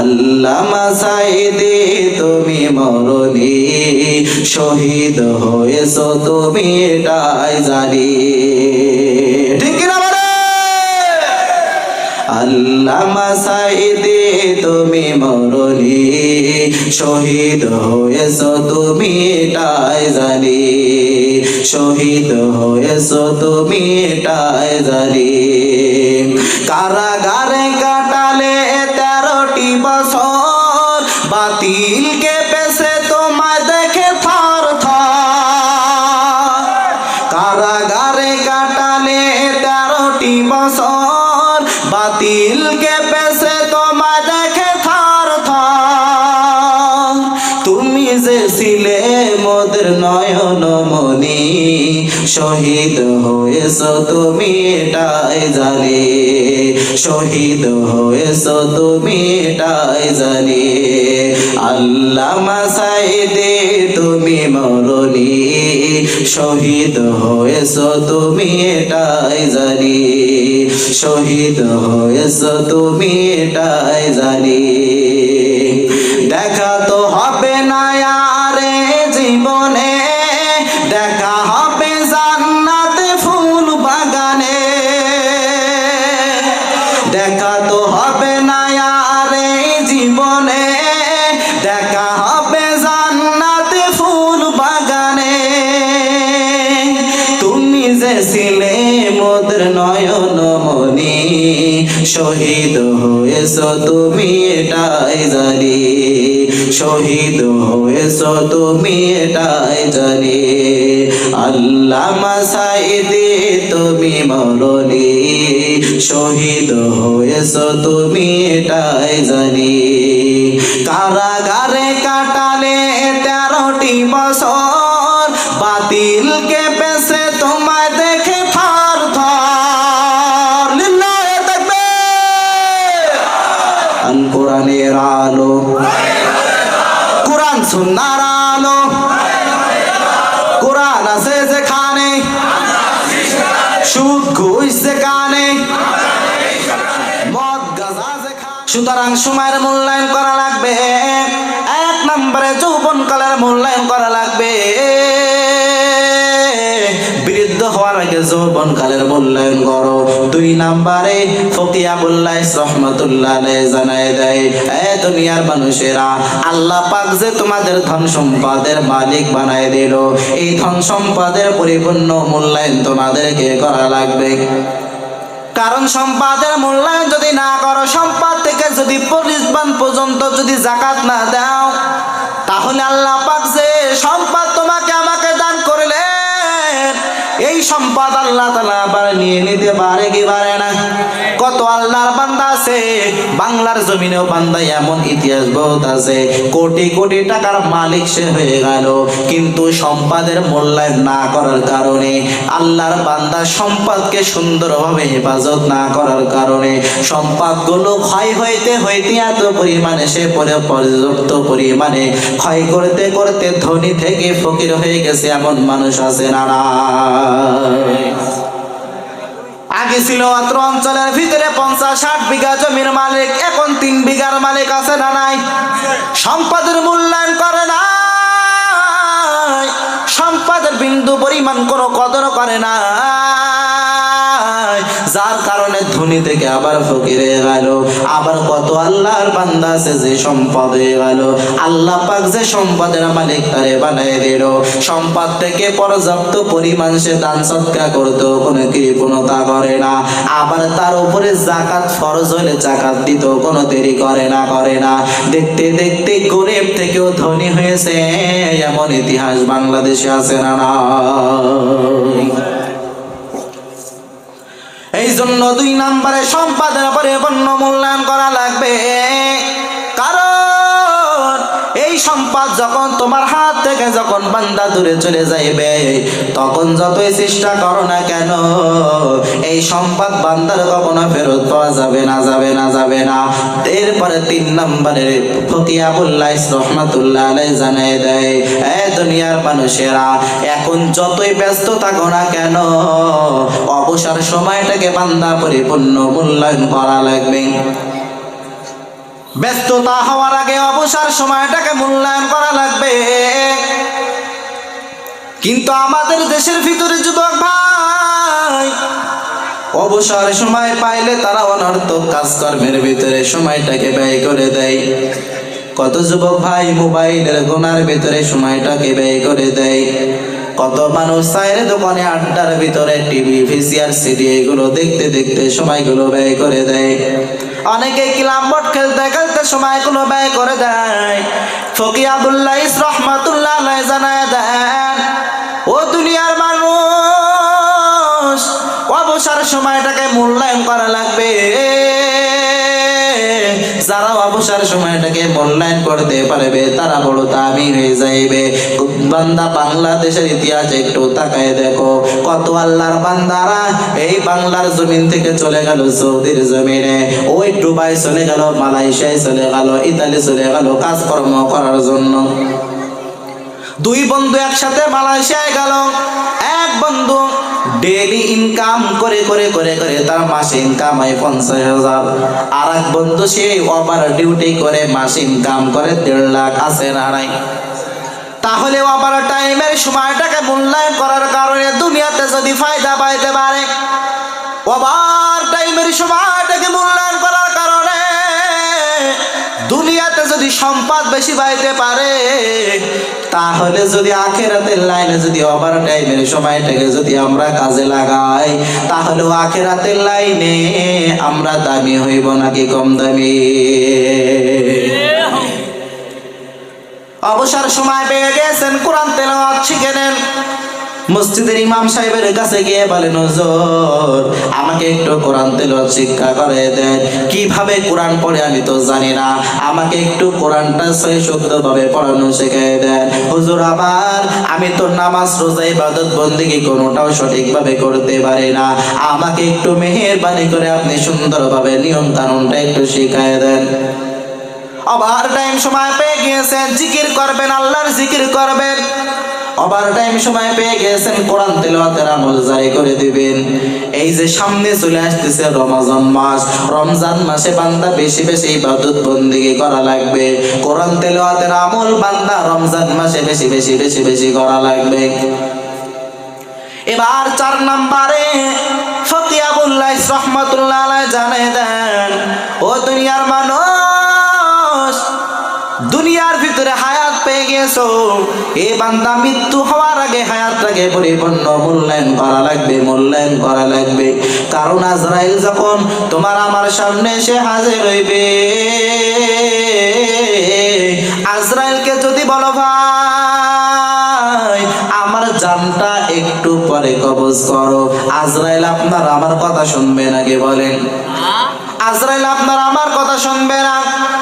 আল্লামা সাইদি, তুমি মরলি শহীদ হয়েছ তুমি এটাই জানি। ঠিক বলে? আল্লামা সাইদি, তুমি মরলি শহীদ হয়েছ তুমি এটাই জানি। শহীদ হয়েছ তুমি এটাই জানি। কারাগারে কাটালে বাতিলকে পেছে তোমায় দেখে থর কারাগারে কাটালে তেরোটি বছর। বাতিলকে পেছে তোমায় দেখে থর তুমি যে ছিলে মোদের নয়ন মনি। শহীদ হয়েছ তুমি এটাই জানি। শহীদ হয়েছ তুমি এটাই জানি। আল্লামা সাইদে তুমি মরনি শহীদ হয়েছ তুমি এটাই জানি। শহীদ হয়েছ তুমি এটাই জানি। শহীদ হয়েছ তুমি এটাই জানি। আল্লাহ মাসাইদি তুমি মরলি শহীদ হয়েছ তুমি এটাই জানি। কারাগারে আছে যেখানে সুদ ঘুষ যেখানে মদ গাজা যেখানে। সুতরাং সময়ের মূল্যায়ন করা লাগবে, এক নম্বরে যৌবন কালের মূল্যায়ন করা লাগবে। হওয়ার আগে যৌবন কালের দুই নাম্বারে ফকিয়া দেয়, এ দুনিয়ার মানুষেরা, আল্লাহ পাক যে তোমাদের ধন সম্পদের মালিক দিল, এই ধন সম্পদের পরিপূর্ণ মূল্যায়ন তোমাদেরকে করা লাগবে। কারণ সম্পাদের মূল্যায়ন যদি না করো, সম্পদ থেকে যদি পরিমাণ পর্যন্ত যদি জাকাত না দাও, তাহলে আল্লাহ পাক যে সম্পদ সম্পদ আল্লাহ তালা আবার নিয়ে নিতে পারে কি পারে না কত আল্লাহর বান্দা আছে, বাংলার জমিনেও বান্দা এমন ইতিহাস বহুত আছে কোটি কোটি টাকার মালিক সে হয়ে গেল, কিন্তু সম্পদের মূল্যায়ন না করার কারণে, আল্লাহর বান্দা সম্পদকে সুন্দরভাবে হেফাজত না করার কারণে, সম্পদগুলো ক্ষয় হইতে হইতে এত পরিমাণে সে পরে পর্যাপ্ত পরিমাণে ক্ষয় করতে করতে ধনী থেকে ফকির হয়ে গেছে, এমন মানুষ আছে না? আগে ছিল মাত্র অঞ্চলের ভিতরে পঞ্চাশ ষাট বিঘা জমির মালিক, এখন তিন বিঘার মালিক আছে না নাই? সম্পদের মূল্যায়ন করে না সম্পদের বিন্দু পরিমাণ কোনো কদর করে না কারণে ধনী থেকে আবার ফকির গেল। আবার কত আল্লাহর বান্দা আছে যে সম্পদ হয়ে গেল। আল্লাহ পাক যে সম্পদের মালিক তারে বানাই দিল। সম্পদ থেকে পর্যাপ্ত পরিমাণ সে দান সৎকার করতো কোনো কৃপণতা করে না। আবার তার উপরে জাকাত ফরজ হলে জাকাত দিত কোনো দেরি করে না করে না। দেখতে দেখতে গরিব থেকেও ধনী হয়েছে, এমন ইতিহাস বাংলাদেশে আছে না জন্য দুই নম্বরে সম্পাদনা পরে পণ্য মূল্যায়ন করা লাগবে। সম্পদ যখন তোমার হাত থেকে যখন বান্দা দূরে চলে যাইবে, তখন যতই চেষ্টা করো না কেন, এই সম্পদ বান্দার কখনো ফেরত পাওয়া যাবে না যাবে না যাবে না। এরপরে তিন নম্বরে ফকিয়াবুল্লাহ রহমাতুল্লাহ আলাই জানাই দেয়, এ দুনিয়ার মানুষেরা, এখন যতই ব্যস্ত থাকো না কেন, অবসর সময়টাকে বান্দা পরিপূর্ণ মূল্যায়ন করা লাগবে। ব্যস্ততা হওয়ার আগে অবসর সময়টাকে মূল্যায়ন করা লাগবে। কিন্তু আমাদের দেশের ভিতরে যুবক ভাই, অবসর সময় পাইলে তারা অনর্থক কাজকর্মের ভিতরে সময়টাকে ব্যয় করে দেয়। কত যুবক ভাই মোবাইলের গোনার ভিতরে সময়টাকে ব্যয় করে দেয়। কত মানুষ চায়ের দোকানে আড্ডার ভিতরে টিভি ভিসিআর সিডি, এগুলো দেখতে দেখতে সময়গুলো ব্যয় করে দেয়। অনেকে কিলাম বোর্ড খেলতে খেলতে সময়গুলো ব্যয় করে দেয়। ফকি আবুল্লাহ রহমাতুল্লাহ আলাইহি জানায় দেন, ও দুনিয়ার মানুষ, অবসর সময়টাকে মূল্যায়ন করা লাগবে। যারা অবসর সময়টাকে মূল্যায়ন করতে পারবে, তারা বড় দামি হয়ে যাইবে। বান্দা বাংলাদেশের ইতিহাস একটু তাকায় দেখো, কত আল্লাহর বান্দারা এই বাংলার জমিন থেকে চলে গেল সৌদির জমিনে। ওই ডুবাই চলে গেল, মালয়েশিয়ায় চলে গেল, ইতালি চলে গেল, কাজকর্ম করার জন্য। দুই বন্ধু একসাথে মালয়েশিয়ায় গেল, এক বন্ধু ডেলি ইনকাম করে করে করে করে তার মাসে ইনকাম হয় পঞ্চাশ হাজার। আর এক বন্ধু সে ওভার ডিউটি করে মাসে ইনকাম করে দেড় লাখ, আছে না নাই? তাহলে ওভার টাইমের সময়টাকে মূল্যায়ন করার কারণে দুনিয়াতে যদি ফায়দা পাইতে পারে ওভার টাইমের সময়টাকে মূল্যায়ন দুনিয়াতে যদি সম্পদ বেশি পাইতে পারে, তাহলে যদি আখেরাতের লাইনে যদি ওভার টাইমের সময়টাকে যদি আমরা কাজে লাগাই, তাহলে আখেরাতের লাইনে আমরা দামি হইব নাকি কম দামি? অবসর সময় পেয়ে গেছেন, কোরআন তেলাওয়াত শিখে নেন। মসজিদের ইমাম সাহেবের কাছে গিয়ে বলেন হুজুর আমাকে একটু কোরআন তেলাওয়াত শিক্ষা করে দেন। কীভাবে কোরআন পড়ে আমি তো জানি না। আমাকে একটু কোরআনটা সহি শুদ্ধভাবে পড়ানো শেখায় দেন। হুজুর আমার আমি তো নামাজ, রোজা, ইবাদত, বন্দিগি কোনোটাও সঠিকভাবে করতে পারি না। আমাকে একটু মেহেরবানি করে আপনি সুন্দরভাবে নিয়ম কানুনটা একটু শিখায় দেন। আবার টাইম সময় পেয়ে গিয়েছেন, জিকির করবেন, আল্লাহর জিকির করবেন। আবার টাইম সময় পেয়ে গেছেন, কোরআন তেলাওয়াতের আমল জারি করে দিবেন। এই যে সামনে চলে আসতেছে রমজান মাস, রমজান মাসে বান্দা বেশি বেশি ইবাদত বন্দিগি করা লাগবে। কোরআন তেলাওয়াতের আমল বান্দা রমজান মাসে বেশি বেশি বেশি বেশি করা লাগবে। এবার চার নাম্বারে ফতিয়াবুল্লাহ রহমতুল্লাহ জানিয়ে দেন, ও দুনিয়ার মানুষ, দুনিয়ার ভিতরে হায়াত পেয়ে গেছো এ বান্দা মৃত্যু হওয়ার আগে হায়াতটাকে পরিপূর্ণ মূল্যায়ন করা লাগবে, মূল্যায়ন করা লাগবে। কারণ আজরাইল যখন তোমার আমার সামনে এসে হাজির হইবে, আজরাইলকে যদি বলো ভাই, আমার জানটা একটু পরে কবজ করো। আজরাইল, আপনার আমার কথা শুনবে নাকি বলেন? আজরাইল, আপনার আমার কথা শুনবে না।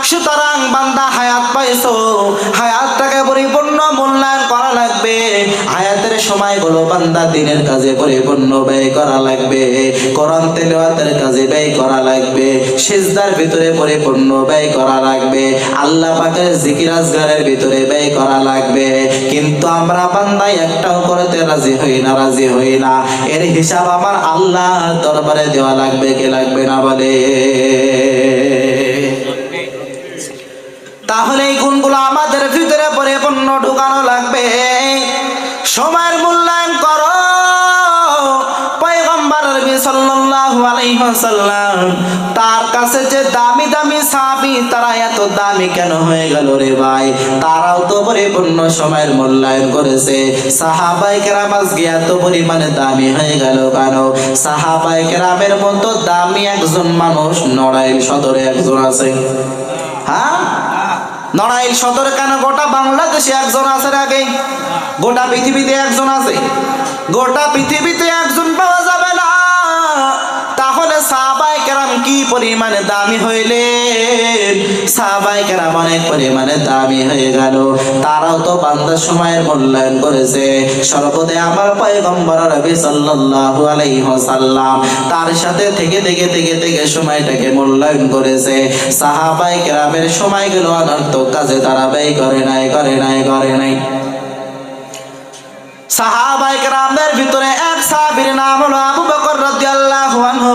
সুতরাং বান্দা হায়াত পাইছো হায়াতটাকে পরিপূর্ণ মূল্যায়ন করা লাগবে। হায়াতের সময়গুলো বান্দা দিনের কাজে পরিপূর্ণ ব্যয় করা লাগবে। কোরআন তেলাওয়াতের কাজে ব্যয় করা লাগবে। সিজদার ভিতরে পরিপূর্ণ ব্যয় করা লাগবে। আল্লাহ পাকের জিকির আজগারের ভিতরে ব্যয় করা লাগবে। কিন্তু আমরা বান্দা একটাও করতে রাজি হই না, রাজি হই না। এর হিসাব আমার আল্লাহ দরবারে দেওয়া লাগবে, কে লাগবে না বলে? তাহলে এই গুণগুলো আমাদের ঢুকানো লাগবে। সময়ের মূল্যায়ন করো। তার কাছে যে দামি দামি সাহাবী তারা এত দামি কেন হয়ে গেল রে ভাই? তারাও তো পরিপূর্ণ সময়ের মূল্যায়ন করেছে। সাহাবাই কেরাম আজকে এত পরিমাণে দামি হয়ে গেল কেন? সাহাবাই কেরামের মতো দামি একজন মানুষ নড়াইল সদরে একজন আছে। হ্যাঁ? নড়াইল সদর কেন? গোটা বাংলাদেশে একজন আছে আগে। গোটা পৃথিবীতে একজন আছে। গোটা পৃথিবীতে একজন পাওয়া যাবে। কি পরিমাণে দামি হইলেন সাহাবাই কেরাম অনেক পরিমাণে দামি হয়ে গেল। তারাও তো বান্দার সময়ের মূল্যায়ন করেছে। সর্বদে আমার পয়গম্বর রবি সাল্লাল্লাহু আলাইহি ওয়াসাল্লাম তার সাথে থেকে থেকে থেকে থেকে সময়টাকে মূল্যায়ন করেছে। সাহাবাই কেরামের সময়গুলো অনর্থক কাজে তারা ব্যয় করে নাই করে নাই করে নাই। সাহাবাই কেরামদের ভিতরে এক সাহাবীর নাম হলো আবু বকর রাদিয়াল্লাহু আনহু।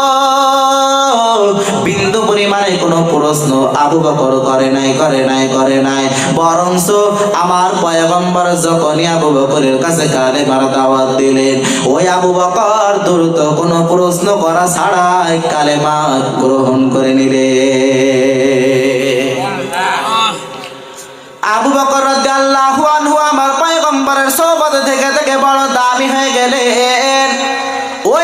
বিন্দু পরিমাণে কোনো প্রশ্ন আবু বকর করে নাই করে নাই করে নাই। বরংস আমার পয়গম্বর যখনই আবু বকরের কাছে কালে মারা দাওয়াত দিলেন, ওই আবু বকর দ্রুত কোনো প্রশ্ন করা ছাড়াই কালেমা গ্রহণ করে নিলে আবু বকর রাদিয়াল্লাহু আনহু আমার পয়গম্বরের সোহবত থেকে থেকে বড় দামি হয়ে গেলেন। ওই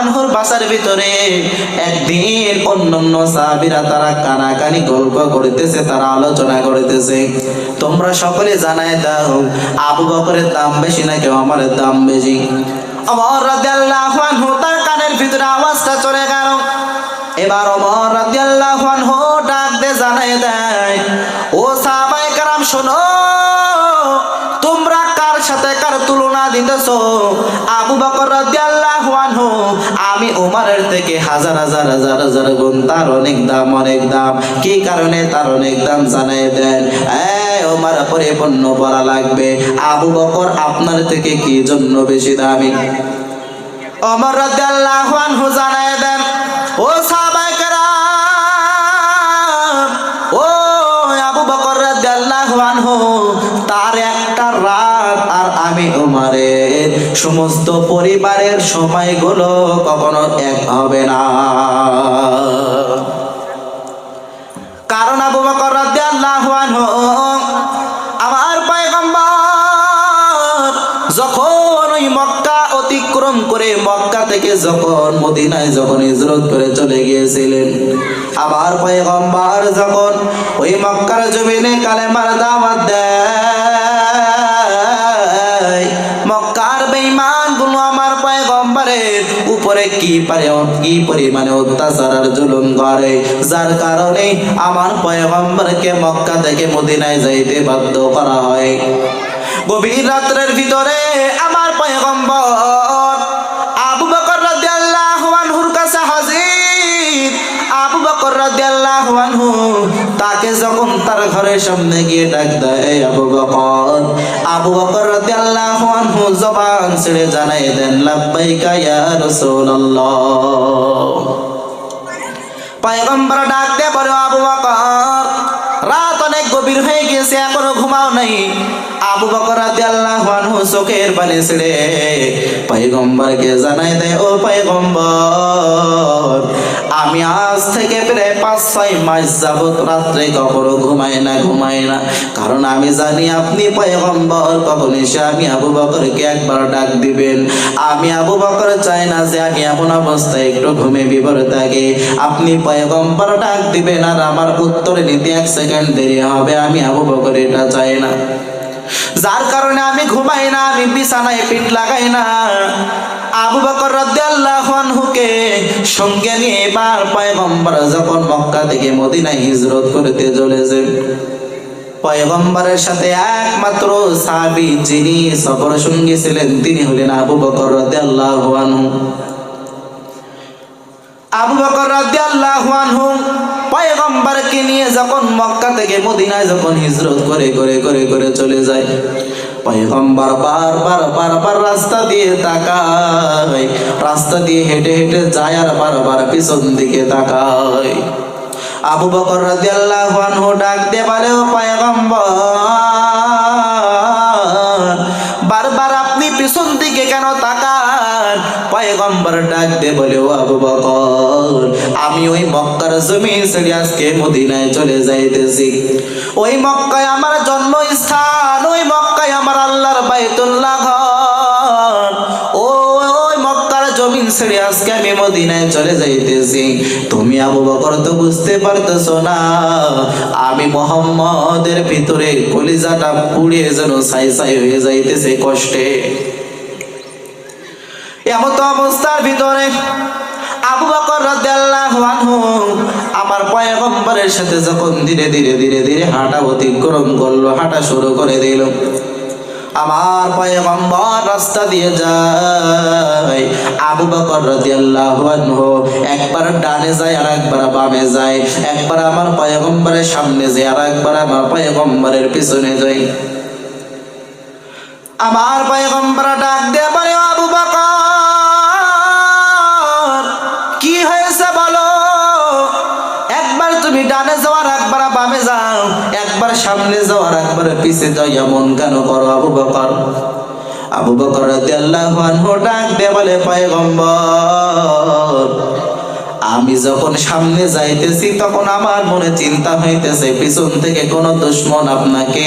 আনহুর বাসার ভিতরে একদিন অন্যান্য সাহাবীরা তারা কানাকানি গল্প তারা আলোচনা তোমরা সকলে জানায় দাও, আবু বকরের দাম বেশি অমরের দাম বেশি? আনহু তার কানের ভিতরে আওয়াজটা চলে গেল। এবার অমর ডাক দে জানায় দেয়, ও শোনো, তোমরা কার সাথে কার তুলনা দিতেছো? আবু বকর রাদিয়াল্লাহু আমি উমারের থেকে হাজার হাজার হাজার হাজার গুণ তার অনেক দাম অনেক দাম। কি কারণে তার অনেক দাম জানাই দেন? ওমার পরিপূর্ণ বলা লাগবে। আবু বকর আপনার থেকে কি জন্য বেশি দামি? অমর আনহু জানাই দেন, ও সাহাবায়ে আমি উমারের সমস্ত পরিবারের সময়গুলো কখনো এক হবে না। কারণ আবু বকর রাদিয়াল্লাহু আনহু, আমার পয়গম্বর যখন ওই মক্কা অতিক্রম করে মক্কা থেকে যখন মদিনায় যখন হিজরত করে চলে গিয়েছিলেন, আমার পয়গম্বর যখন ওই মক্কার জমিনে কালেমার দাওয়াত দেয় কি পারে, কি পরিমাণে অত্যাচার আর জুলুম করে? যার কারণে আমার পয়গম্বরকে মক্কা থেকে মদিনায় যাইতে বাধ্য করা হয়। গভীর রাত্রের ভিতরে আমার পয়গম্বর তাকে যখন তার ঘরের সামনে গিয়ে ডাক দেয় আবু বকর। আবু বকর রাদিয়াল্লাহু আনহু জবান ছেড়ে জানাই দেন, লাব্বাইকা ইয়া রাসূলুল্লাহ। পয়গম্বর ডাক দিয়ে পরে আবু বকর, রাত অনেক গভীর হয়ে গেছে এখনও ঘুমাও নাই। আবু বকর রাদিয়াল্লাহু চোখের পানি ছেড়ে পয়গম্বরকে জানাই দেয় ও পয়গম্বর। আমি আজ থেকে প্রায় পাঁচ, ছয় মাস যাবত রাত্রে কখনো ঘুমাই না ঘুমাই না। কারণ আমি জানি আপনি পয়গম্বর কখন এসে আমি আবু বকরকে একবার ডাক দিবেন। আমি আবু বকর চাই না যে আমি এমন অবস্থায় একটু ঘুমে বিবর থাকি। আপনি পয়গম্বর ডাক দিবেন আর আমার উত্তরে নিতে এক সেকেন্ড দেরি হবে, আমি আবু বকর এটা চাই না। যার কারণে আমি ঘুমাই না, আমি বিছানায় পিঠ লাগাই না। আবু বকর রাদিয়াল্লাহু আনহুকে সঙ্গে নিয়ে এবার পয়গম্বর যখন মক্কা থেকে মদিনায় হিজরত করতে চলেছে, পয়গম্বরের সাথে একমাত্র সাহাবী যিনি সফর সঙ্গী ছিলেন, তিনি হলেন আবু বকর রাদিয়াল্লাহু আনহু। আবু বকর রাদিয়াল্লাহু আনহু পয়গম্বরকে নিয়ে যখন মক্কা থেকে মদিনায় যখন হিজরত করে করে করে করে চলে যায়, পয়গম্বর বারবার বারবার রাস্তা দিয়ে তাকায়। রাস্তা দিয়ে হেঁটে হেঁটে যায় আর বারবার পিছন দিকে তাকায়। আবু বকর রাদিয়াল্লাহু আনহু ডাক দিয়ে বলে, ও পয়গম্বর বারবার আপনি পিছন দিকে কেন তাকান? পয়গম্বর ডাক দিয়ে বলে, ও আবু বকর আমি ওই মক্কার জমিন ছেড়ে আজকে মদিনায় চলে যাইতেছি। ওই মক্কায় আমার জন্মস্থান, ওই মক্কায় আমার আল্লাহর বাইতুল্লাহ ঘর। আমি আবু মোহাম্মদের ভিতরে কলিজাটা পুড়িয়ে যেন সাই সাই হয়ে যাইতেছে কষ্টে। এমন অবস্থার ভিতরে আবু আমার পয়গম্বরের সাথে যখন ধীরে ধীরে ধীরে ধীরে হাঁটা অতিক্রম করল, হাঁটা শুরু করে দিল। আমার পয়গম্বর রাস্তা দিয়ে যায়, আবু বকর একবার ডানে যায় আর একবার বামে যায়। একবার আমার পয়গম্বরের সামনে যায় আর একবার আমার পয়গম্বরের পিছনে যায়। আমার পয়গম্বর ডাক দিয়ে একবার সামনে যাওয়ার, একবার পিছে যাও এমন কেন করো আবু বকর? আবু বকর ডাক দিয়ে বলে, পয়গম্বর, আমি যখন সামনে যাইতেছি, তখন আমার মনে চিন্তা হইতেছে, পিছন থেকে কোনো দুশ্মন আপনাকে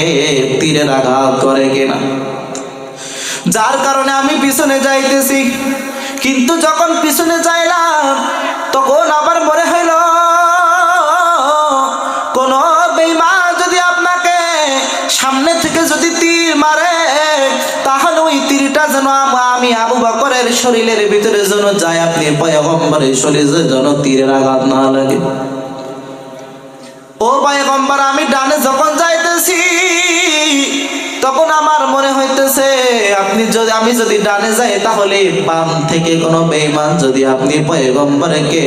তীরের আঘাত করে কিনা? যার কারণে আমি পিছনে যাইতেছি। কিন্তু যখন পিছনে যাইলাম, তখন আবার মনে হইল ওই তীরটা যেন আমি আবু বকরের শরীরের ভিতরে যেন যায়। আপনি পয়গম্বরের শরীরে যেন তীরের আঘাত না লাগে। ও পয়গম্বর, আমি ডানে যখন আপনি যদি আমি যদি ডানে যাই, তাহলে বাম থেকে কোনো বেঈমান যদি আপনি পয়গম্বরকে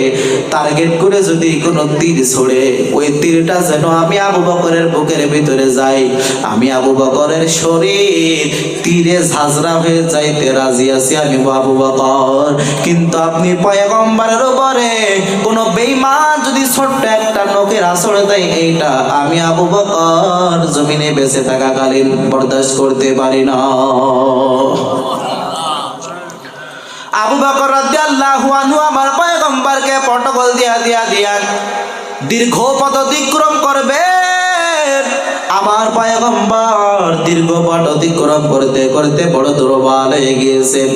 টার্গেট করে যদি কোনো তীর ছড়ে, ওই তীরটা যেন আমি আবু বকরের বুকের ভিতরে যাই। আমি আবু বকরের শরীর, তীরে ঝাঁঝরা হয়ে যাইতে রাজি আছি আমি আবু বকর। কিন্তু আপনি পয়গম্বরের উপরে কোনো বেঈমান যদি ছোট্ট একটা নখের আসর দেয় এইটা আমি আবু বকর জমিনে বেঁচে করতে পারি না। আবু বকর রাদিয়াল্লাহু আনহু আমার দিয়া দিয়া দিয়া দীর্ঘ পথ অতিক্রম করবে। আমার পয়গম্বর দীর্ঘ পথ অতিক্রম করতে করতে বড় দুর্বল হয়ে গিয়েছেন।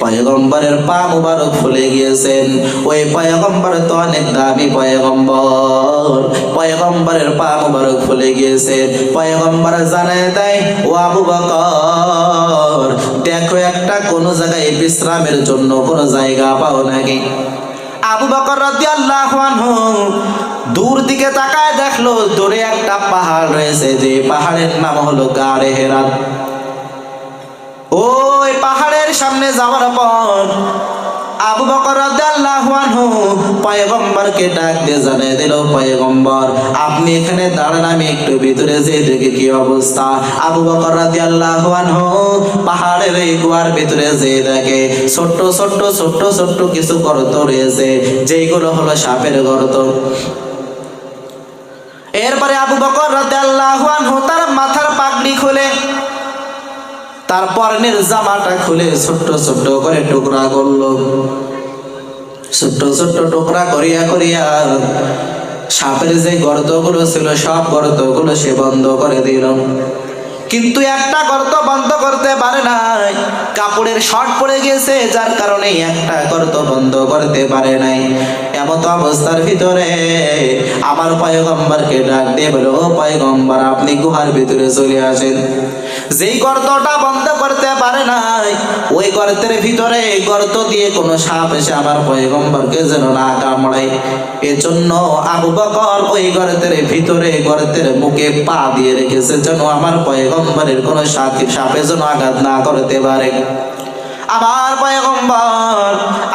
পয়গম্বরের পা মুবারক ফুলে গিয়েছেন। ওই পয়গম্বর তো অনেক দামি পয়গম্বর। পয়গম্বরের পা মুবারক ফুলে গিয়েছেন। পয়গম্বর জানায় দেয়, ও আবু বকর, দেখো একটা কোন জায়গায় বিশ্রামের জন্য কোন জায়গা পাও নাকি? আবু বকর রাদিয়াল্লাহু আনহু দূর দিকে তাকায় দেখল, দূরে একটা পাহাড় রয়েছে, যে পাহাড়ের নাম হলো গাড়ে হেরাত। ওই পাহাড়ের সামনে যাওয়ার পর আবু বকর রাদিয়াল্লাহু আনহু পয়গম্বরকে ডাক জানিয়ে দিল, পয়গম্বর, আপনি এখানে দাঁড়ান, আমি একটু ভিতরে যেয়ে দেখি কি অবস্থা। আবু বকর রাদিয়াল্লাহু আনহু পাহাড়ের এই গুহার ভিতরে যেয়ে দেখে, ছোট্ট ছোট্ট ছোট্ট ছোট্ট কিছু গর্ত রয়েছে, যেইগুলো হলো সাপের গর্ত। এরপরে আবু বকর রাতে তার মাথার পাগড়ি খুলে, তার পরনের জামাটা খুলে ছোট্ট ছোট্ট করে টুকরা করল। ছোট্ট ছোট্ট টুকরা করিয়া করিয়া সাপের যে গর্তগুলো ছিল, সব গর্তগুলো সে বন্ধ করে দিল। কিন্তু একটা গর্ত বন্ধ করতে পারে নাই। কাপড়ের শর্ট পড়ে গেছে, যার কারণে একটা গর্ত বন্ধ করতে পারে নাই। এমত অবস্থার ভিতরে আমার পয়গম্বরকে ডাক দিয়ে বলো পায়গম্বর, আপনি গুহার ভিতরে চলে আসেন। যেই গর্তটা বন্ধ করতে পারে নাই। ওই গর্তের ভিতরে গর্ত দিয়ে কোনো সাপ এসে আমার পয়গম্বরকে যেন না কামড়ায়। এজন্য আবু বকর ওই গর্তের ভিতরে গর্তের মুখে পা দিয়ে রেখেছে যেন আমার পয়গম্বরের কোনো সাথী সাপে যেন আঘাত না করতে পারে। আমার পয়গম্বর,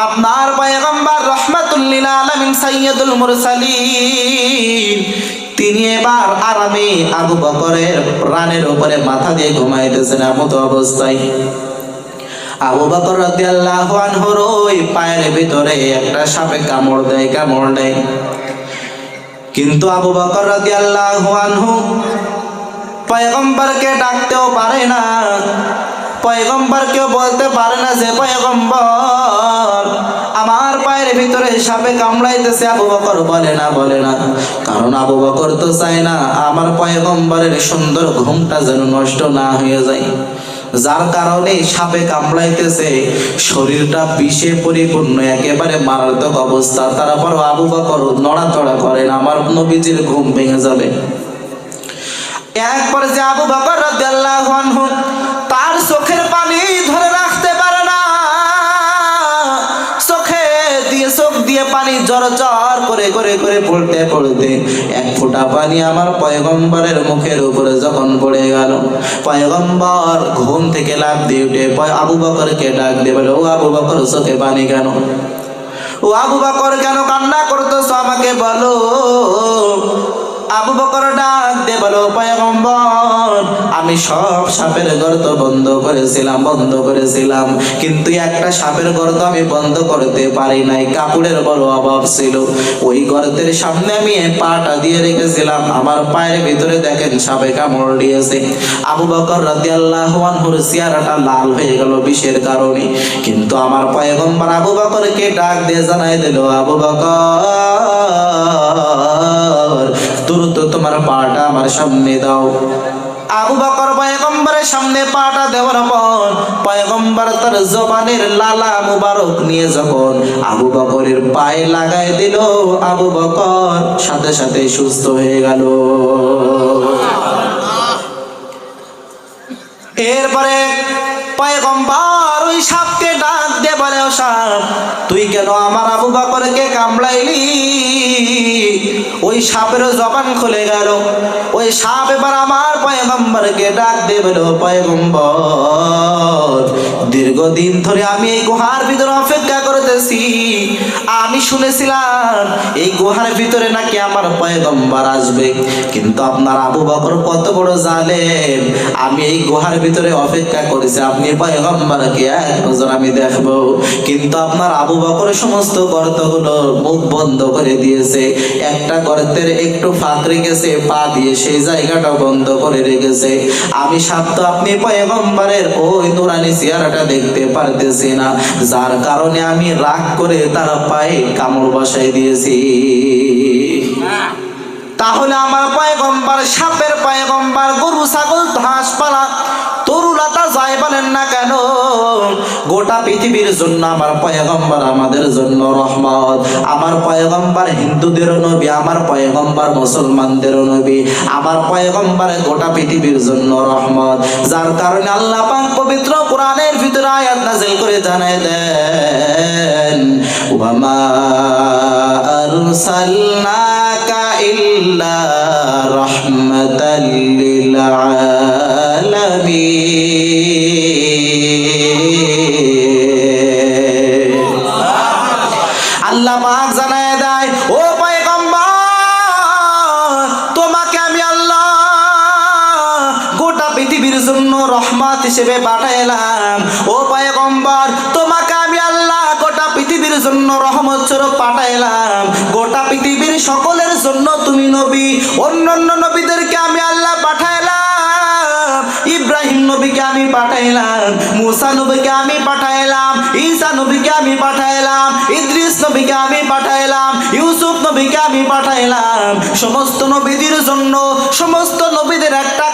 আপনার পয়গম্বর রহমাতুল্লিল আলামিন সাইয়্যিদুল মুরসালিন। তিনি এবার আরামে আবু বকরের প্রাণের উপরে মাথা দিয়ে ঘুমাইতেছেন এমত অবস্থায়। আবু বকর রাদিয়াল্লাহু আনহুর ওই পায়ের ভিতরে একটা সাপে কামড় দেয় কামড় দেয়। কিন্তু আবু বকর রাদিয়াল্লাহু আনহু পয়গম্বরকে ডাকতেও পারে না। পয়গম্বরকেও বলতে পারে না যে, পয়গম্বর ভিতরে সাপে কামড়াইতেছে আবু বকর বলে না বলে না। কারণ আবু বকর তো চায় না আমার পয়গম্বরের সুন্দর ঘুমটা যেন নষ্ট না হয়ে যায়। যার কারণে সাপে কামড়াইতেছে, শরীরটা বিষে পরিপূর্ণ, একেবারে মারাত্মক অবস্থা। তারপর আবু বকর নড়াচড়া করেন আমার নবীজির ঘুম ভেঙে যাবে। একবার যে আবু বকর রাদিয়াল্লাহু আনহু তার চোখের পানি জর জর করে করে করে পড়তে পড়তে এক ফোঁটা পানি আমার পয়গম্বরের মুখের উপরে যখন পড়ে গেল, পয়গম্বর ঘুম থেকে লাভ দিয়ে উঠে আবু বকরকে ডাক দিয়ে বলে, ও আবু বকর, চোখে পানি কেন? ও আবু বকর কেন কান্না করতেছো আমাকে বলো। আবু বকর ডাক দে বলো, পয়গম্বর, আমি সব সাপের গর্ত বন্ধ করেছিলাম বন্ধ করেছিলাম। কিন্তু একটা সাপের গর্ত আমি বন্ধ করতে পারি নাই, কাপড়ের বড় অভাব ছিল। ওই গর্তের সামনে আমি পাটা দিয়ে রেখেছিলাম, আমার পায়ের ভিতরে দেখেন সাপে কামড় দিয়েছে। আবু বকর রাদিয়াল্লাহু আনহুর চেহারাটা লাল হয়ে গেল বিষের কারণে। কিন্তু আমার পয়গম্বর আবু বকরকে ডাক দিয়ে জানাই দিল, আবু বকর দ্রুত তোমার পাটা আমার সামনে দাও। আবু বকর পয়গম্বরের সামনে পাটা দেওয়ার পর পয়গম্বর তার জবানের লালা মুবারক নিয়ে যখন আবু বকরের পায়ে লাগাই দিল, আবু বকর সাথে সাথে সুস্থ হয়ে গেল। এরপরে পয়গম্বর ওই সাপকে ডাক দিয়ে বলে ওসাম তুই কেন আমার আবু বাকরকে কামড়াইলি? ওই সাপেরও জবান খুলে গেল। ওই সাপ এবার আমার পয়গম্বরকে ডাক দিয়ে বলে, ও পয়গম্বর, দীর্ঘদিন ধরে আমি এই গুহার ভিতরে অপেক্ষা করতেছি আমি শুনেছিলাম, এই গুহার ভিতরে নাকি আমার পয়গম্বর আসবে। কিন্তু আপনার আবু বকর কত বড় জালেম। আমি এই গুহার ভিতরে অপেক্ষা করেছি, আপনি পয়গম্বরকে এক নজর আমি দেখব। কিন্তু আপনার আবু বকর সমস্ত গর্তগুলো মুখ বন্ধ করে দিয়েছে। একটা গর্তের একটু ফাঁক রেখেছে, পা দিয়ে সেই জায়গাটা বন্ধ করে রেখেছে। আমি সাপ্ত আপনি পয়গম্বরের ওই নুরানি চেহারাটা দেখতে পারতেছি না। যার কারণে আমি রাগ করে তার পায়ে কামড় বসাই দিয়েছি। তাহলে আমার পায়ে গম্বার সাপের পায়ে গম্বার গরু ছাগল হাঁস পালা তরুলাতা যাই বলেন না কেন? গোটা পৃথিবীর জন্য, আমার পয়গম্বর আমাদের জন্য রহমত। আমার পয়গম্বর হিন্দুদের নবী, আমার পয়গম্বর মুসলমানদের নবী। আমার পয়গম্বর গোটা পৃথিবীর জন্য রহমত। যার কারণে আল্লাহ পাক পবিত্র কোরআনের ভিতরে আয়াত নাযিল করে জানায় দেন, ওয়ামা আরসালনাকা ইল্লা রাহমাতাল লিল আলামিন হিসেবে পাঠাইলাম। ও পয়গম্বর, তোমাকে আমি আল্লাহ গোটা পৃথিবীর জন্য রহমত স্বরূপ পাঠাইলাম। গোটা পৃথিবীর সকলের জন্য তুমি নবী, অন্যান্য নবীদেরকে আমি আল্লাহ পাঠাইলাম। ইব্রাহিম নবীকে আমি পাঠাইলাম, মুসা নবীকে আমি পাঠাইলাম, ঈসা নবীকে আমি পাঠাইলাম, ইদ্রিস নবীকে আমি পাঠাইলাম, ইউসুফ নবীকে আমি পাঠাইলাম। সমস্ত নবীদের জন্য, সমস্ত নবীদের একটা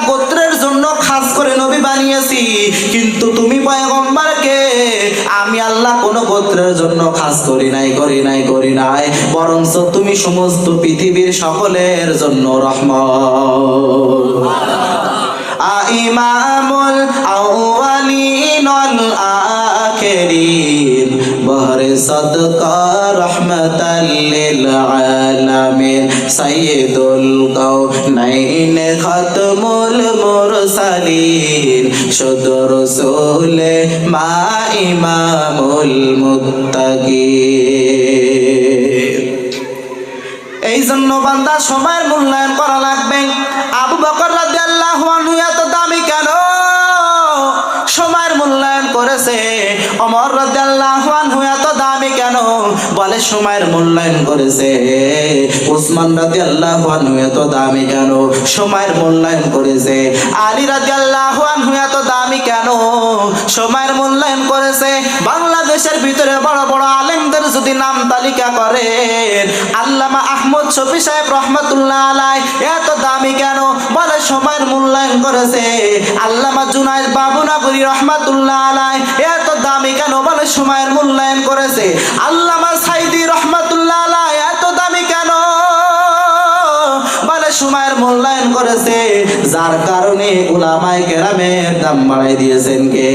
বানিয়েছি। কিন্তু তুমি পয়গম্বরকে আমি আল্লাহ কোন গোত্রের জন্য খাস করি নাই করি নাই করি নাই। বরঞ্চ তুমি সমস্ত পৃথিবীর সকলের জন্য রহমত। ইমামুল আউয়ালিন আখিরিন। বহরে সদকা রহমাতাল লিল আলামিন। সাইয়্যিদুল কাউনাইন খাতমুল মুরসালিন। শুধু রাসূল মা ইমামুল মুত্তাকিন। এই জন্য বান্দা সময়ের মূল্যায়ন করা লাগবে। আবু বকর রাদিয়াল্লাহু আনহু এত দামি কেন? সময়ের মূল্যায়ন করেছে। অমর রাদিয়াল্লাহু আনহু এত দামি কেন? বলে সময়ের মূল্যায়ন করেছে। উসমান রাদিয়াল্লাহু আনহু এত দামি কেন? সময়ের মূল্যায়ন করেছে। আলী রাদিয়াল্লাহু আনহু এত দামি কেন? সময়ের মূল্যায়ন করেছে। বাংলাদেশের ভিতরে বড় বড় আলেমদের যদি নাম তালিকা করেন আল্লামা আহমদ শফি সাহেব রহমতুল্লাহ আলাই এত দামি কেন? বলে সময়ের মূল্যায়ন করেছে। আল্লামা জুনাইদ বাবুনাগরী রহমাতুল্লাহ আলাই দামি কেন বলে সময়ের মূল্যায়ন করেছে? আল্লামা সাইদি রহমাতুল্লাহ এত দামি কেন বলে সময়ের মূল্যায়ন করেছে? যার কারণে ওলামায় কেরামের দাম বাড়াই দিয়েছেন কে?